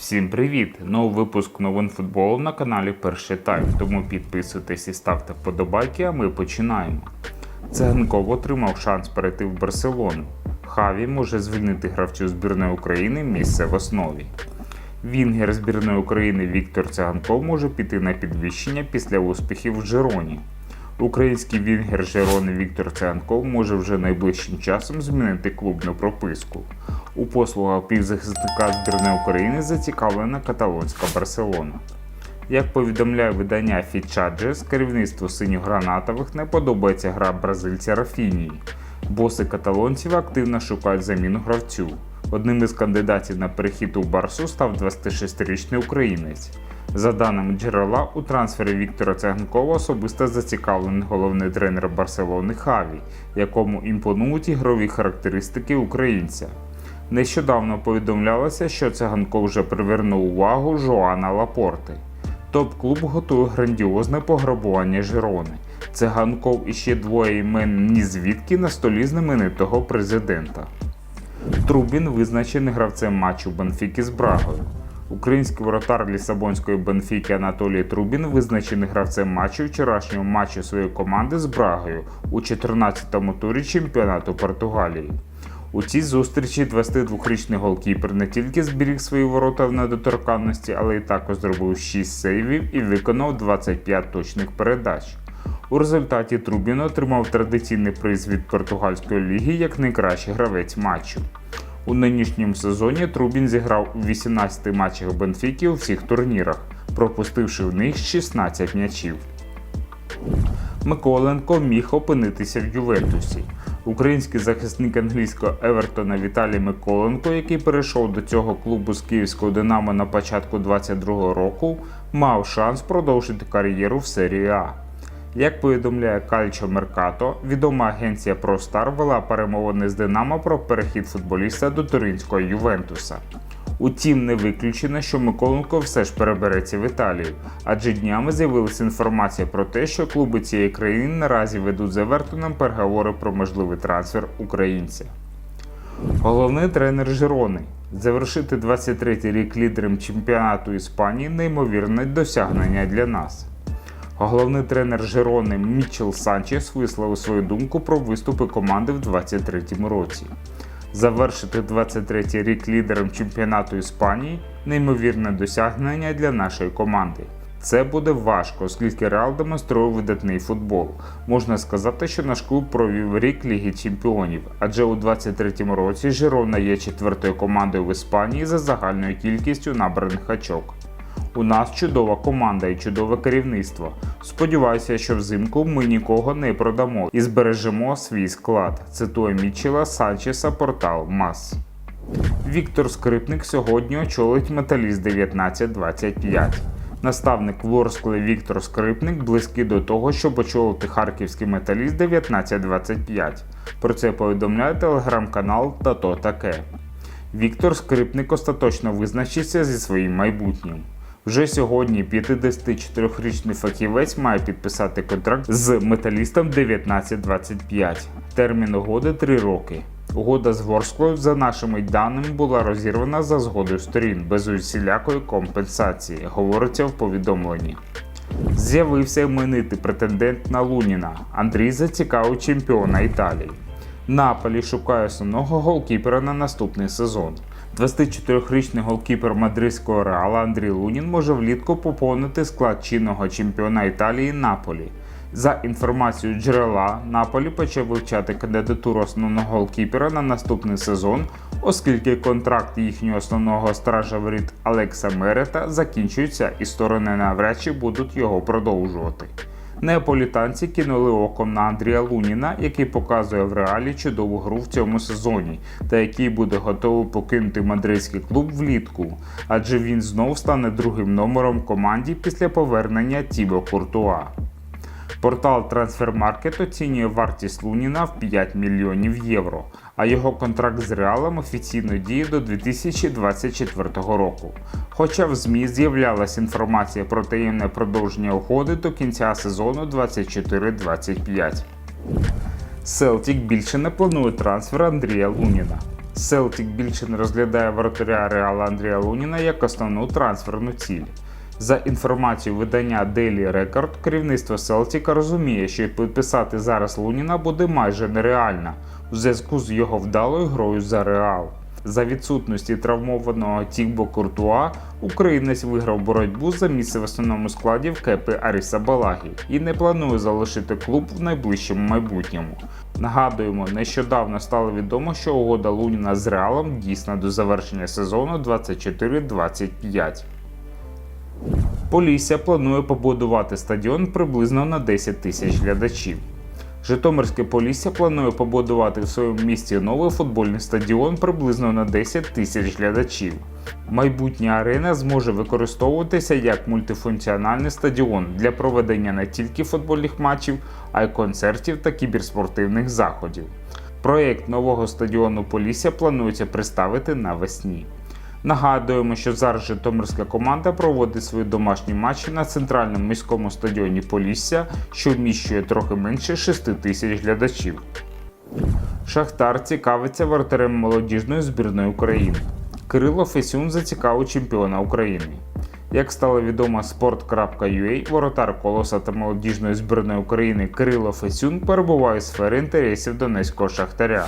Всім привіт! Новий випуск новин футболу на каналі Перший Тайм. Тому підписуйтесь і ставте вподобайки, а ми починаємо. Циганков отримав шанс перейти в Барселону. Хаві може звільнити гравцю збірної України місце в основі. Вінгер збірної України Віктор Циганков може піти на підвищення після успіхів в Жероні. Український вінгер Жерони Віктор Циганков може вже найближчим часом змінити клубну прописку. У послугах півзахисника збірної України зацікавлена каталонська Барселона. Як повідомляє видання Фічаджес, керівництву синьогранатових не подобається гра бразильця Рафінії. Боси каталонців активно шукають заміну гравцю. Одним із кандидатів на перехід у Барсу став 26-річний українець. За даними джерела, у трансфері Віктора Циганкова особисто зацікавлений головний тренер Барселони Хаві, якому імпонують ігрові характеристики українця. Нещодавно повідомлялося, що циганков вже привернув увагу Жоана Лапорти. Топ-клуб готує грандіозне пограбування Жирони. Циганков і ще двоє імен ні звідки на столі знаменитого президента. Трубін визначений гравцем матчу Бенфіки з Брагою. Український воротар Лісабонської Бенфіки Анатолій Трубін визначений гравцем матчу вчорашнього матчу своєї команди з Брагою у 14-му турі чемпіонату Португалії. У цій зустрічі 22-річний голкіпер не тільки зберіг свої ворота в недоторканності, але й також зробив 6 сейвів і виконав 25 точних передач. У результаті Трубін отримав традиційний приз від португальської ліги як найкращий гравець матчу. У нинішньому сезоні Трубін зіграв у 18 матчах Бенфіки у всіх турнірах, пропустивши в них 16 м'ячів. Миколенко міг опинитися в Ювентусі. Український захисник англійського Евертона Віталій Миколенко, який перейшов до цього клубу з київського Динамо на початку 2022 року, мав шанс продовжити кар'єру в серії А. Як повідомляє Кальчо Меркато, відома агенція ProStar вела перемовини з Динамо про перехід футболіста до туринського Ювентуса. Утім, не виключено, що Миколенко все ж перебереться в Італію, адже днями з'явилася інформація про те, що клуби цієї країни наразі ведуть з Евертоном переговори про можливий трансфер українця. Головний тренер Жирони. Завершити 23-й рік лідером чемпіонату Іспанії неймовірне досягнення для нас. Головний тренер Жирони Мічел Санчес висловив свою думку про виступи команди в 2023 році. Завершити 23-й рік лідером чемпіонату Іспанії неймовірне досягнення для нашої команди. Це буде важко, оскільки Реал демонструє видатний футбол. Можна сказати, що наш клуб провів рік Ліги Чемпіонів, адже у 23-му році Жирона є четвертою командою в Іспанії за загальною кількістю набраних очок. У нас чудова команда і чудове керівництво. Сподіваюся, що взимку ми нікого не продамо і збережемо свій склад. Цитує Мічела Санчеса портал МАС. Віктор Скрипник сьогодні очолить металіст 1925. Наставник Ворскли Віктор Скрипник близький до того, щоб очолити харківський металіст 1925. Про це повідомляє телеграм-канал Тато Таке. Віктор Скрипник остаточно визначився зі своїм майбутнім. Вже сьогодні 54-річний фахівець має підписати контракт з металістом 1925. Термін угоди 3 роки. Угода з Ворсклою, за нашими даними, була розірвана за згодою сторін без усілякої компенсації, говориться в повідомленні. З'явився іменитий претендент на Луніна. Андрій зацікавив чемпіона Італії. Наполі шукає основного голкіпера на наступний сезон. 24-річний голкіпер мадридського реала Андрій Лунін може влітку поповнити склад чинного чемпіона Італії Наполі. За інформацією джерела, Наполі почав вивчати кандидатуру основного голкіпера на наступний сезон, оскільки контракт їхнього основного стража воріт Алекса Мерета закінчується і сторони навряд чи будуть його продовжувати. Неаполітанці кинули оком на Андрія Луніна, який показує в реалі чудову гру в цьому сезоні, та який буде готовий покинути мадридський клуб влітку, адже він знов стане другим номером команді після повернення Тібо Куртуа. Портал Transfermarkt оцінює вартість Луніна в 5 мільйонів євро, а його контракт з Реалом офіційно діє до 2024 року. Хоча в ЗМІ з'являлася інформація про таємне продовження угоди до кінця сезону 24-25. Селтік більше не планує трансфер Андрія Луніна. Селтік більше не розглядає воротаря Реала Андрія Луніна як основну трансферну ціль. За інформацією видання Daily Record, керівництво Селтіка розуміє, що підписати зараз Луніна буде майже нереально у зв'язку з його вдалою грою за Реал. За відсутності травмованого Тігбо Куртуа українець виграв боротьбу за місце в основному складі в кепи Аріса Балагі і не планує залишити клуб в найближчому майбутньому. Нагадуємо, нещодавно стало відомо, що угода Луніна з Реалом дійсна до завершення сезону 24-25. Полісся планує побудувати стадіон приблизно на 10 тисяч глядачів. Житомирське Полісся планує побудувати в своєму місті новий футбольний стадіон приблизно на 10 тисяч глядачів. Майбутня арена зможе використовуватися як мультифункціональний стадіон для проведення не тільки футбольних матчів, а й концертів та кіберспортивних заходів. Проєкт нового стадіону Полісся планується представити навесні. Нагадуємо, що зараз Житомирська команда проводить свої домашні матчі на центральному міському стадіоні Полісся, що вміщує трохи менше 6 тисяч глядачів. Шахтар цікавиться вратарем молодіжної збірної України. Кирило Фесюн зацікавив чемпіона України. Як стало відомо sport.ua, воротар колоса та молодіжної збірної України Кирило Фесюн перебуває у сфері інтересів Донецького Шахтаря.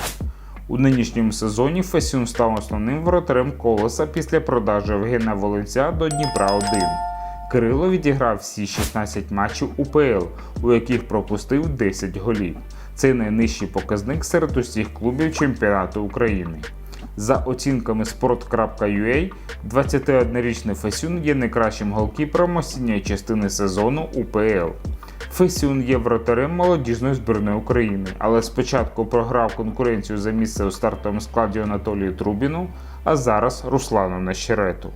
У нинішньому сезоні Фесюн став основним воротарем колоса після продажу Євгена Волинця до Дніпра 1. Кирило відіграв всі 16 матчів УПЛ, у яких пропустив 10 голів. Це найнижчий показник серед усіх клубів чемпіонату України. За оцінками sport.ua, 21-річний Фесюн є найкращим голкіпером осінньої частини сезону УПЛ. Фесюн є вратарем молодіжної збірної України, але спочатку програв конкуренцію за місце у стартовому складі Анатолію Трубіну, а зараз Руслану Нещерету.